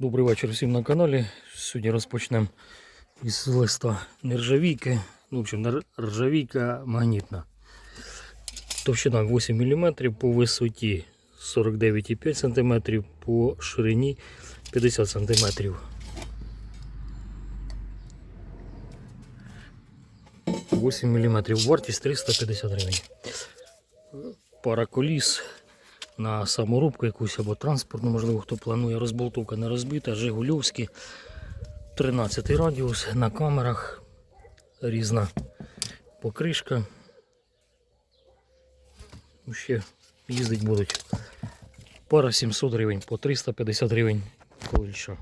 Добрий вечір всім на каналі. Сьогодні розпочнемо із листа нержавійки. Ну, в общем, нержавійка магнітна. Товщина 8 мм по висоті 49,5 см, по ширині 50 см. Восемь мм. Вартість 350 гривень. Пара коліс на саморубку якусь або транспортну, можливо, хто планує розболтовка не розбита, Жигульовські, 13 радіус на камерах, різна покришка. Ну, Ще їздить будуть. Пара 700 гривень, по 350 гривень коліша.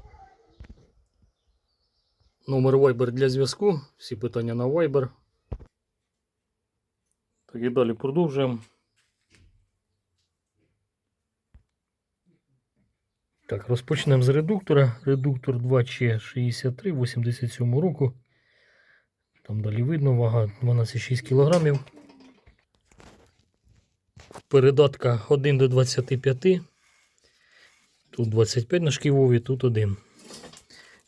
Номер Viber для зв'язку. Всі питання на Viber. Так і далі продовжуємо. Так, розпочнемо з редуктора. Редуктор 2C63 87 року. Там далі видно, вага 12,6 кг. Передатка 1 до 25. Тут 25 на шківові, тут 1.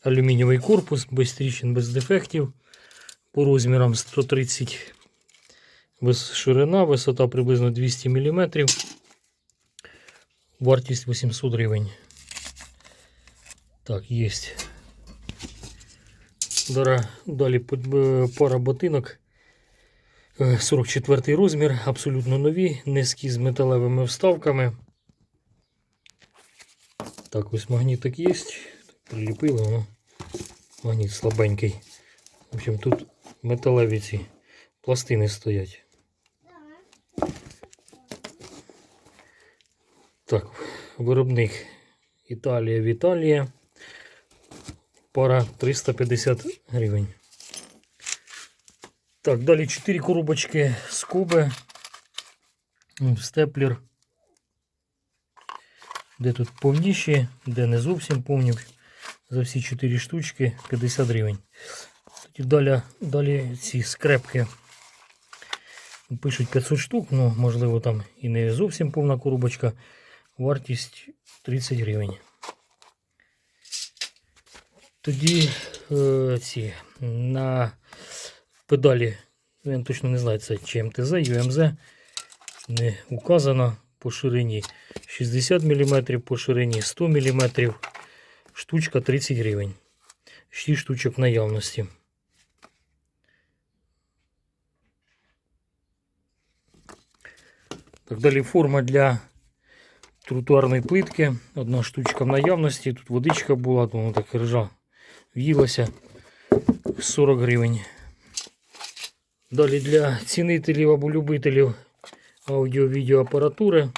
Алюмінієвий корпус, без тріщин, без дефектів. По розмірам 130 ширина, висота приблизно 200 мм. Вартість 800 гривень. Так. Дара, далі пара ботинок. Е, 44 розмір, абсолютно нові, низькі з металевими вставками. Так, ось магнітик є. Приліпили воно. Магніт слабенький. В общем, тут металеві ці пластини стоять. Так, виробник Італія Віталія. Пара 350 гривень. Так, далі 4 коробочки. М, Степлер. Де тут повніші, де не зовсім повні. За всі 4 штучки 50 гривень. Тоді далі, далі ці скрепки. Пишуть 500 штук, ну можливо там і не зовсім повна коробочка. Вартість 30 гривень. Тоді е, ці на педалі, я точно не знаю, це чи МТЗ, ЮМЗ, не указано по ширині 60 мм, по ширині 100 мм, штучка 30 гривень. 6 штучок наявності. Так, далі форма для тротуарної плитки. Одна штучка в наявності. Тут водичка була, то воно так ржа в'їлася 40 гривень. Далі для цінителів або любителів аудіо-відеоапаратури.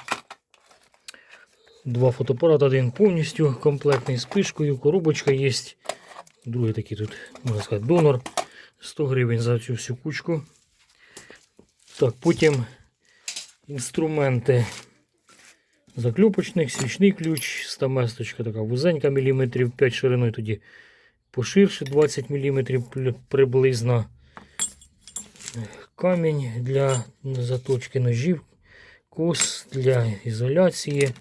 Два фотоапарати, один повністю комплектний з пишкою, коробочка є. Другий такий тут, можна сказати, донор. 100 гривень за цю всю кучку. Так, потім інструменти заклюпочник, свічний ключ, стаместочка така вузенька, міліметрів 5 шириною, тоді поширше 20 мм приблизно. Камінь для заточки ножів, кос для ізоляції.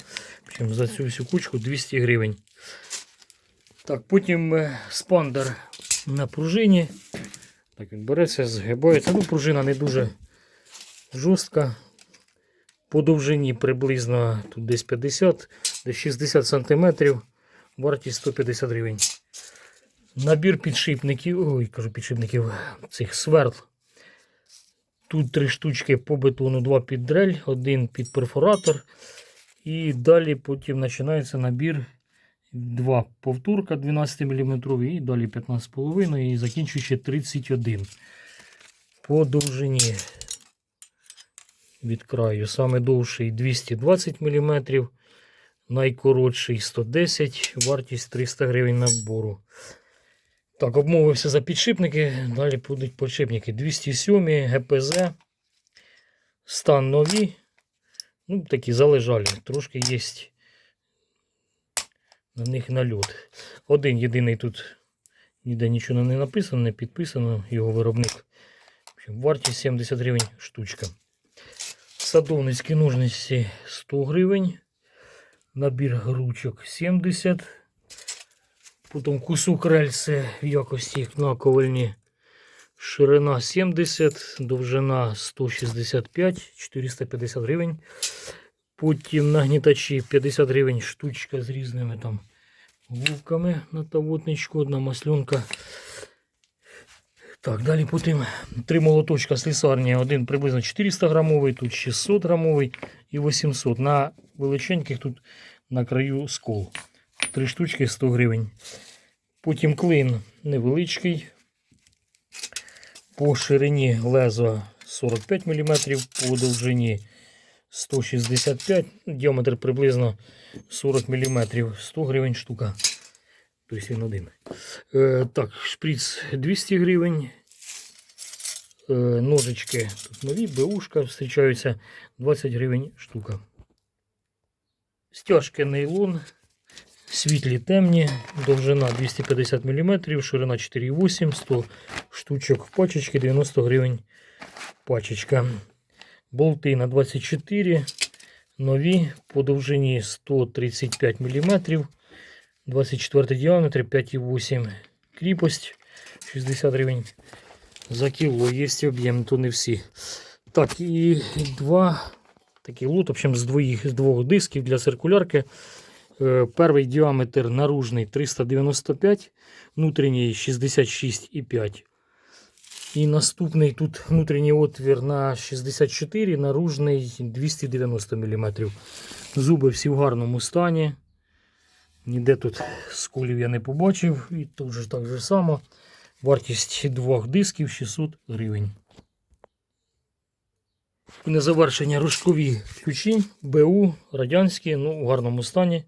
В за цю всю кучку 200 гривень. Так, потім е, спандер на пружині. Так, він береться, згибається. Ну, пружина не дуже жорстка. По довжині приблизно тут десь 50, десь 60 см. Вартість 150 гривень. Набір підшипників, ой, кажу підшипників цих сверл. Тут три штучки по бетону, два під дрель, один під перфоратор. І далі потім починається набір. Два повторка 12 мм і далі 15,5 і закінчуючи 31 по довжині від краю. Саме довший 220 мм, найкоротший 110 вартість 300 гривень набору. Так, обмовився за підшипники. Далі будуть підшипники 207 ГПЗ. Стан нові. Ну, такі залежалі. Трошки є на них нальот. Один єдиний тут ніде нічого не написано, не підписано, його виробник. Вартість 70 гривень штучка. Садовницькі ножниці 100 гривень. Набір ручок 70. Потім кусок рельси в якості наковальні. Ширина 70, довжина 165, 450 гривень. Потім нагнітачі 50 гривень штучка з різними там губками на тавотничку, одна маслюнка. Так, далі потім три молоточка слісарні. Один приблизно 400 грамовий, тут 600 грамовий і 800. На величеньких тут на краю скол. Три штучки 100 гривень. Потім клин невеличкий. По ширині леза 45 мм, по довжині 165 діаметр приблизно 40 мм, 100 гривень штука. Тобто він один. Е, так, шприц 200 гривень. Е, ножички тут нові, беушка зустрічаються 20 гривень штука. Стяжки нейлон. Світлі темні, довжина 250 мм, ширина 4,8, 100 штучок в пачечці, 90 гривень пачечка. Болти на 24, нові по довжині 135 мм, 24 діаметр, 5,8 кріпость, 60 гривень за кіло. Є об'єм, то не всі. Так, і два такий лот, в общем, з, двоїх, з двох дисків для циркулярки. Е, Перший діаметр наружний 395, внутрішній 66,5. І наступний тут внутрішній отвір на 64, наружний 290 мм. Зуби всі в гарному стані. Ніде тут сколів я не побачив. І тут же так же само. Вартість двох дисків 600 гривень. І на завершення рожкові ключі БУ радянські, ну, у гарному стані.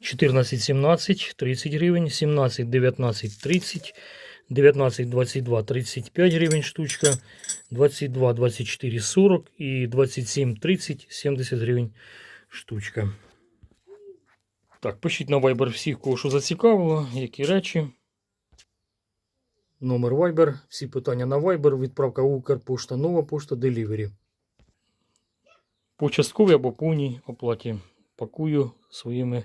14, 17, 30 гривень, 17, 19, 30, 19, 22, 35 гривень штучка, 22, 24, 40 і 27, 30, 70 гривень штучка. Так, пишіть на Viber всіх, кого що зацікавило, які речі. Номер Viber, всі питання на Viber, відправка Укрпошта, нова пошта, Delivery. По частковій або повній оплаті пакую своїми